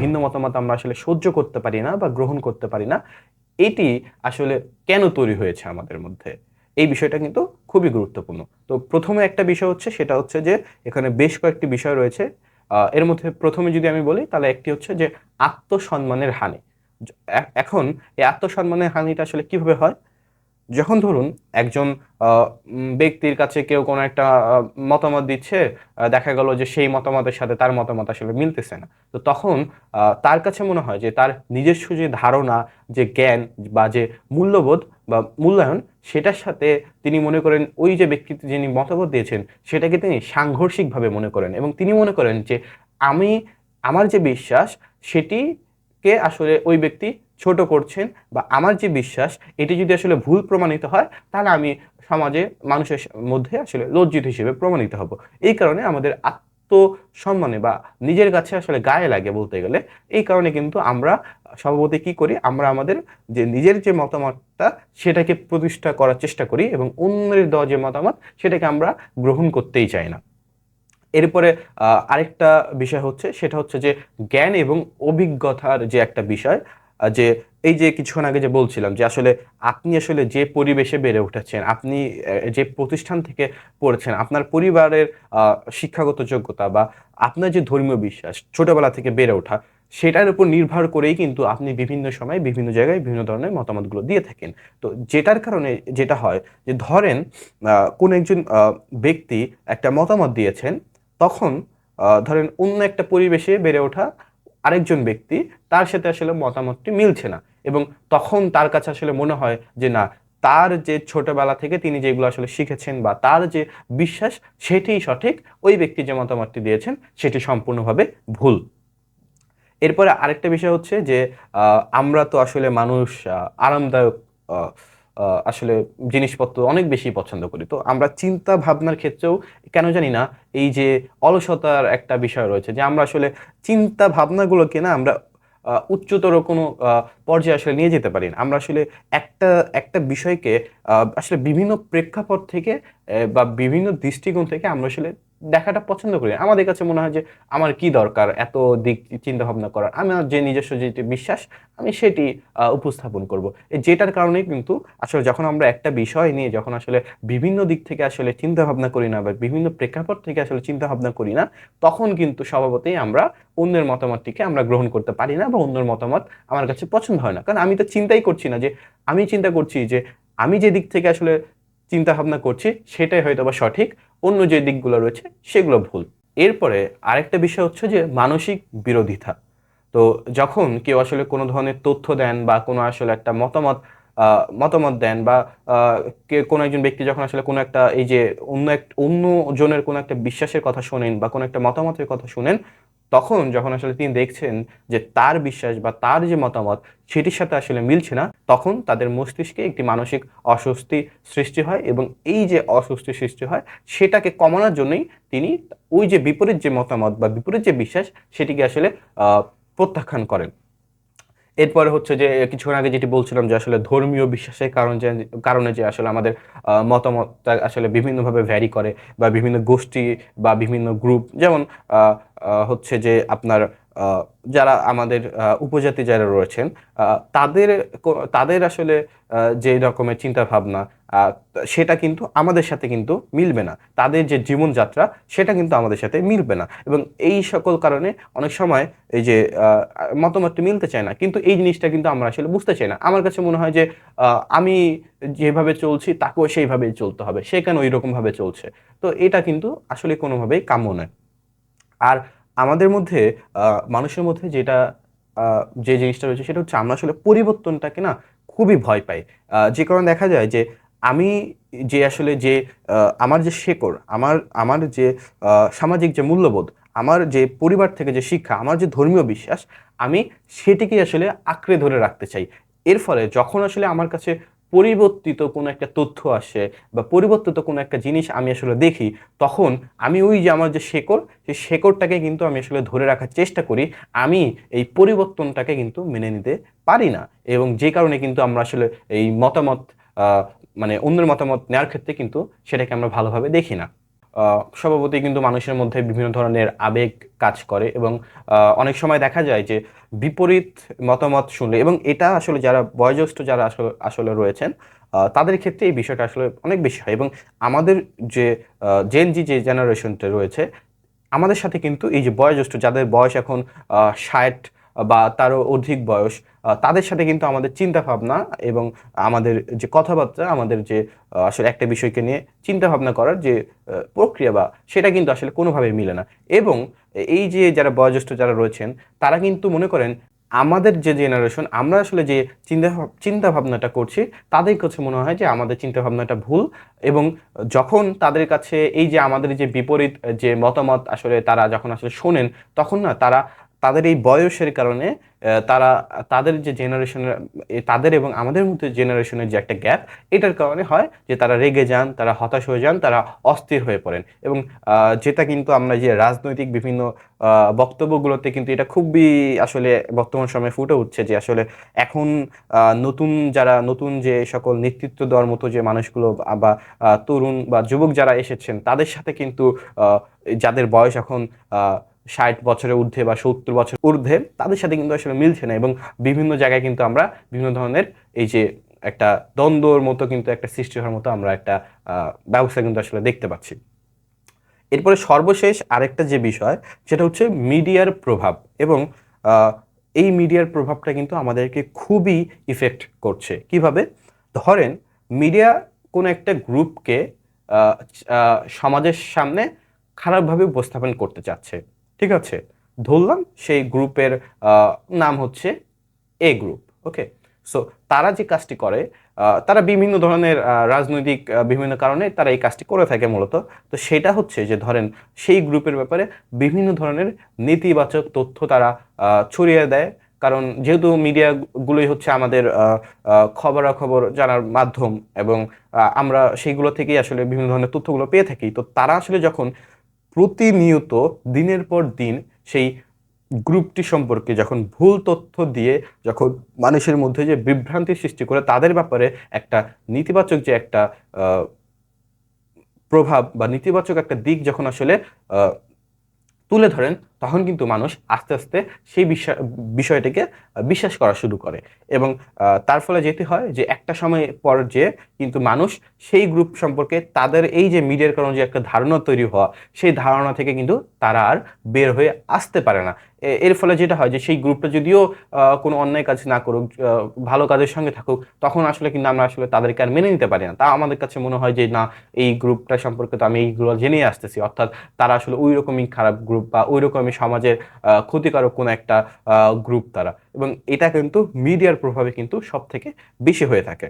ভিন্ন মতামত আমরা আসলে সহ্য করতে পারি না বা গ্রহণ করতে পারি না, এটি আসলে কেন তৈরি হয়েছে আমাদের মধ্যে? এই বিষয়টা কিন্তু খুবই গুরুত্বপূর্ণ। তো প্রথমে একটা বিষয় হচ্ছে, সেটা হচ্ছে যে এখানে বেশ কয়েকটি বিষয় রয়েছে। এর মধ্যে প্রথমে যদি আমি বলি, তাহলে একটি হচ্ছে যে আত্মসম্মানের হানি। এখন এই আত্মসম্মানের হানিটা আসলে কীভাবে হয়? যখন ধরুন একজন ব্যক্তির কাছে কেউ কোনো একটা মতামত দিচ্ছে দেখা গেল যে সেই মতামতের সাথে তার মতামত আসলে মিলতেছে না। তো তখন তার কাছে মনে হয় যে তার নিজস্ব যে ধারণা, যে জ্ঞান বা যে মূল্যবোধ বা মূল্যায়ন, সেটার সাথে তিনি মনে করেন ওই যে ব্যক্তি যিনি মতামত দিয়েছেন, সেটাকে তিনি সাংঘর্ষিকভাবে মনে করেন এবং তিনি মনে করেন যে আমি, আমার যে বিশ্বাস, সেটিকে আসলে ওই ব্যক্তি ছোট করছেন বা আমার যে বিশ্বাস, এটি যদি আসলে ভুল প্রমাণিত হয়, তাহলে আমি সমাজে মানুষের মধ্যে আসলে লজ্জিত হিসেবে প্রমাণিত হব। এই কারণে আমাদের আত্মসম্মানে বা নিজের কাছে আসলে গায়ে লাগে বলতে গেলে, এই কারণে কিন্তু আমরা স্বভাবতই কি করি, আমরা আমাদের যে নিজের যে মতামতটা, সেটাকে প্রতিষ্ঠা করার চেষ্টা করি এবং অন্যের দেওয়া যে মতামত, সেটাকে আমরা গ্রহণ করতেই চাই না। এরপরে আরেকটা বিষয় হচ্ছে, সেটা হচ্ছে যে জ্ঞান এবং অভিজ্ঞতার যে একটা বিষয় যে এই যে কিছুক্ষণ আগে যে বলছিলাম যে আসলে আপনি আসলে যে পরিবেশে বেড়ে উঠেছেন, আপনি যে প্রতিষ্ঠান থেকে পড়েছেন, আপনার পরিবারের শিক্ষাগত যোগ্যতা বা আপনার যে ধর্মীয় বিশ্বাস ছোটবেলা থেকে বেড়ে ওঠা, সেটার উপর নির্ভর করেই কিন্তু আপনি বিভিন্ন সময় বিভিন্ন জায়গায় বিভিন্ন ধরনের মতামতগুলো দিয়ে থাকেন। তো যেটার কারণে যেটা হয় যে ধরেন কোন একজন ব্যক্তি একটা মতামত দিয়েছেন, তখন ধরেন অন্য একটা পরিবেশে বেড়ে ওঠা আরেকজন ব্যক্তি তার সাথে আসলে মতামতটি মিলছে না এবং তখন তার কাছে আসলে মনে হয় যে না, তার যে ছোটবেলা থেকে তিনি যেগুলো আসলে শিখেছেন বা তার যে বিশ্বাস সেটিই সঠিক, ওই ব্যক্তি যে মতামতটি দিয়েছেন সেটি সম্পূর্ণভাবে ভুল। এরপরে আরেকটা বিষয় হচ্ছে যে আমরা তো আসলে মানুষ আরামদায়ক আসলে জিনিসপত্র অনেক বেশি পছন্দ করি। তো আমরা চিন্তা ভাবনার ক্ষেত্রেও কেন জানি না এই যে অলসতার একটা বিষয় রয়েছে যে আমরা আসলে চিন্তা ভাবনাগুলোকে না আমরা উচ্চতর কোনো পর্যায়ে আসলে নিয়ে যেতে পারি না। আমরা আসলে একটা একটা বিষয়কে আসলে বিভিন্ন প্রেক্ষাপট থেকে বা বিভিন্ন দৃষ্টিকোণ থেকে আমরা আসলে দেখাটা পছন্দ করি। আমাদের কাছে মনে হয় যে আমার কি দরকার, এত দিক চিন্তা ভাবনা করার আমার যে নিজস্ব যেটি বিশ্বাস, আমি সেটি উপস্থাপন করব। যেটার কারণে কিন্তু আসলে যখন আমরা একটা বিষয় নিয়ে যখন আসলে বিভিন্ন দিক থেকে আসলে চিন্তা ভাবনা করি না বা বিভিন্ন প্রেক্ষাপট থেকে আসলে চিন্তা ভাবনা করি না, তখন কিন্তু স্বভাবতেই আমরা অন্যের মতামতটিকে আমরা গ্রহণ করতে পারি না বা অন্যের মতামত আমার কাছে পছন্দ হয় না। কারণ আমি তো চিন্তাই করছি না যে, আমি চিন্তা করছি যে, আমি যে দিক থেকে আসলে চিন্তা ভাবনা করছি, সেটাই হয়তো বা সঠিক। অন্য যে দিকগুলো রয়েছে, সেগুলো ভুল। এরপরে আরেকটা বিষয় হচ্ছে যে মানসিক বিরোধিতা। তো যখন কেউ আসলে কোনো ধরনের তথ্য দেন বা কোনো আসলে একটা মতামত মতামত দেন বা কোনো একজন ব্যক্তি যখন আসলে কোনো একটা, এই যে অন্য এক অন্য জনের কোনো একটা বিশ্বাসের কথা শোনেন বা কোনো একটা মতামতের কথা শুনেন তখন যখন আসলে তিনি দেখছেন যে তার বিশ্বাস বা তার যে মতামত সেটির সাথে আসলে মিলছে না, তখন তাদের মস্তিষ্কে একটি মানসিক অস্বস্তি সৃষ্টি হয় এবং এই যে অস্বস্তি সৃষ্টি হয় সেটাকে কমানোর জন্যই তিনি ওই যে বিপরীত যে মতামত বা বিপরীত যে বিশ্বাস সেটিকে আসলে প্রত্যাখ্যান করেন। এরপরে হচ্ছে যে, কিছুক্ষণ আগে যেটি বলছিলাম যে, আসলে ধর্মীয় বিশ্বাসের কারণ যে, কারণে যে, আসলে আমাদের মতামতটা আসলে বিভিন্নভাবে ভ্যারি করে বা বিভিন্ন গোষ্ঠী বা বিভিন্ন গ্রুপ যেমন হচ্ছে যে, আপনার যারা আমাদের উপজাতি যারা রয়েছেন তাদের তাদের আসলে যে রকমের চিন্তা ভাবনা সেটা কিন্তু আমাদের সাথে কিন্তু মিলবে না। তাদের যে জীবনযাত্রা, সেটা কিন্তু আমাদের সাথে মিলবে না। এবং এই সকল কারণে অনেক সময় এই যে মতামতটি মিলতে চায় না। কিন্তু এই জিনিসটা কিন্তু আমরা আসলে বুঝতে চাই না। আমার কাছে মনে হয় যে আমি যেভাবে চলছি, তাকেও সেইভাবেই চলতে হবে। সে কেন ওই রকমভাবে চলছে? তো এটা কিন্তু আসলে কোনোভাবেই কাম্য নয়। আর আমাদের মধ্যে মানুষের মধ্যে যেটা যে জিনিসটা রয়েছে, সেটা হচ্ছে আমরা আসলে পরিবর্তনটাকে না খুবই ভয় পাই। যে কারণে দেখা যায় যে আমি যে আসলে যে আমার যে শেকড়, আমার আমার যে সামাজিক যে মূল্যবোধ, আমার যে পরিবার থেকে যে শিক্ষা, আমার যে ধর্মীয় বিশ্বাস, আমি সেটিকে আসলে আঁকড়ে ধরে রাখতে চাই। এর ফলে যখন আসলে আমার কাছে পরিবর্তিত কোনো একটা তথ্য আসে বা পরিবর্তিত কোনো একটা জিনিস আমি আসলে দেখি, তখন আমি ওই যে আমার যে শেকড়, সেই শেকড়টাকে কিন্তু আমি আসলে ধরে রাখার চেষ্টা করি। আমি এই পরিবর্তনটাকে কিন্তু মেনে নিতে পারি না এবং যে কারণে কিন্তু আমরা আসলে এই মতামত মানে অন্যের মতামত নেওয়ার ক্ষেত্রে কিন্তু সেটাকে আমরা ভালোভাবে দেখি না। স্বভাবতই কিন্তু মানুষের মধ্যে বিভিন্ন ধরনের আবেগ কাজ করে এবং অনেক সময় দেখা যায় যে বিপরীত মতামত শুনলে এবং এটা আসলে যারা বয়োজ্যেষ্ঠ যারা আসলে আসলে রয়েছেন তাদের ক্ষেত্রে এই বিষয়টা আসলে অনেক বেশি হয় এবং আমাদের যে জেন জি যে জেনারেশনটা রয়েছে, আমাদের সাথে কিন্তু এই যে বয়োজ্যেষ্ঠ যাদের বয়স এখন ষাট বা তারও অধিক বয়স তাদের সাথে কিন্তু আমাদের চিন্তা ভাবনা এবং আমাদের যে কথাবার্তা, আমাদের যে আসলে একটা বিষয়কে নিয়ে চিন্তা ভাবনা করার যে প্রক্রিয়া বা সেটা কিন্তু আসলে কোনোভাবেই মিলে না। এবং এই যে যারা বয়োজ্যেষ্ঠ যারা রয়েছেন, তারা কিন্তু মনে করেন আমাদের যে জেনারেশন, আমরা আসলে যে চিন্তা চিন্তা ভাবনাটা করছি, তাদের কাছে মনে হয় যে আমাদের চিন্তা ভাবনাটা ভুল এবং যখন তাদের কাছে এই যে আমাদের যে বিপরীত যে মতামত আসলে তারা যখন আসলে শোনেন, তখন না তারা তাদের এই বয়সের কারণে তারা, তাদের যে জেনারেশনের তাদের এবং আমাদের মধ্যে জেনারেশনের যে একটা গ্যাপ এটার কারণে হয় যে তারা রেগে যান, তারা হতাশ হয়ে যান, তারা অস্থির হয়ে পড়েন। এবং যেটা কিন্তু আমরা যে রাজনৈতিক বিভিন্ন বক্তব্যগুলোতে কিন্তু এটা খুবই আসলে বর্তমান সময়ে ফুটে উঠছে যে আসলে এখন নতুন যারা, নতুন যে সকল নেতৃত্ব দেওয়ার মতো যে মানুষগুলো বা- তরুণ বা যুবক যারা এসেছেন, তাদের সাথে কিন্তু যাদের বয়স এখন ষাট বছরের ঊর্ধ্বে বা সত্তর বছর ঊর্ধ্বে তাদের সাথে কিন্তু আসলে মিলছে না এবং বিভিন্ন জায়গায় কিন্তু আমরা বিভিন্ন ধরনের এই যে একটা দ্বন্দ্বর মতো কিন্তু একটা সৃষ্টি হওয়ার মতো আমরা একটা ব্যবস্থা কিন্তু আসলে দেখতে পাচ্ছি। এরপরে সর্বশেষ আরেকটা যে বিষয়, সেটা হচ্ছে মিডিয়ার প্রভাব এবং এই মিডিয়ার প্রভাবটা কিন্তু আমাদেরকে খুবই ইফেক্ট করছে। কীভাবে? ধরেন মিডিয়া কোনো একটা গ্রুপকে সমাজের সামনে খারাপভাবে উপস্থাপন করতে চাচ্ছে। ঠিক আছে, ধরলাম সেই গ্রুপের নাম হচ্ছে এ গ্রুপ ওকে সো তারা যে কাজটি করে তারা বিভিন্ন ধরনের রাজনৈতিক বিভিন্ন কারণে তারা এই কাজটি করে থাকে মূলত। তো সেটা হচ্ছে যে ধরেন, সেই গ্রুপের ব্যাপারে বিভিন্ন ধরনের নেতিবাচক তথ্য তারা ছড়িয়ে দেয়। কারণ যেহেতু মিডিয়াগুলোই হচ্ছে আমাদের খবরাখবর জানার মাধ্যম এবং আমরা সেইগুলো থেকেই আসলে বিভিন্ন ধরনের তথ্যগুলো পেয়ে থাকি, তো তারা আসলে যখন প্রতিনিয়ত দিনের পর দিন সেই গ্রুপটি সম্পর্কে যখন ভুল তথ্য দিয়ে যখন মানুষের মধ্যে যে বিভ্রান্তি সৃষ্টি করে তাদের ব্যাপারে একটা নেতিবাচক যে একটা প্রভাব বা নেতিবাচক একটা দিক যখন আসলে তুলে ধরেন তখন কিন্তু মানুষ আস্তে আস্তে সেই বিষয়, বিষয়টিকে বিশ্বাস করা শুরু করে। এবং তার ফলে যেতে হয় যে একটা সময় পর যে কিন্তু মানুষ সেই গ্রুপ সম্পর্কে তাদের এই যে মিডিয়ার কারণে যে একটা ধারণা তৈরি হওয়া, সেই ধারণা থেকে কিন্তু তারা আর বের হয়ে আসতে পারে না। এর ফলে যেটা হয় যে সেই গ্রুপটা যদিও কোনো অন্যায় কাজ না করুক ভালো কাজের সঙ্গে থাকুক, তখন আসলে কিন্তু আমরা আসলে তাদেরকে আর মেনে নিতে পারি না। তা আমাদের কাছে মনে হয় যে না, এই গ্রুপটা সম্পর্কে তো আমি এইগুলো জেনেই আসতেছি। অর্থাৎ তারা আসলে ওই রকমই খারাপ গ্রুপ বা ওই রকমই সমাজের ক্ষতিকারক কোনো একটা গ্রুপ তারা। এবং এটা কিন্তু মিডিয়ার প্রভাবে কিন্তু সব থেকে বেশি হয়ে থাকে।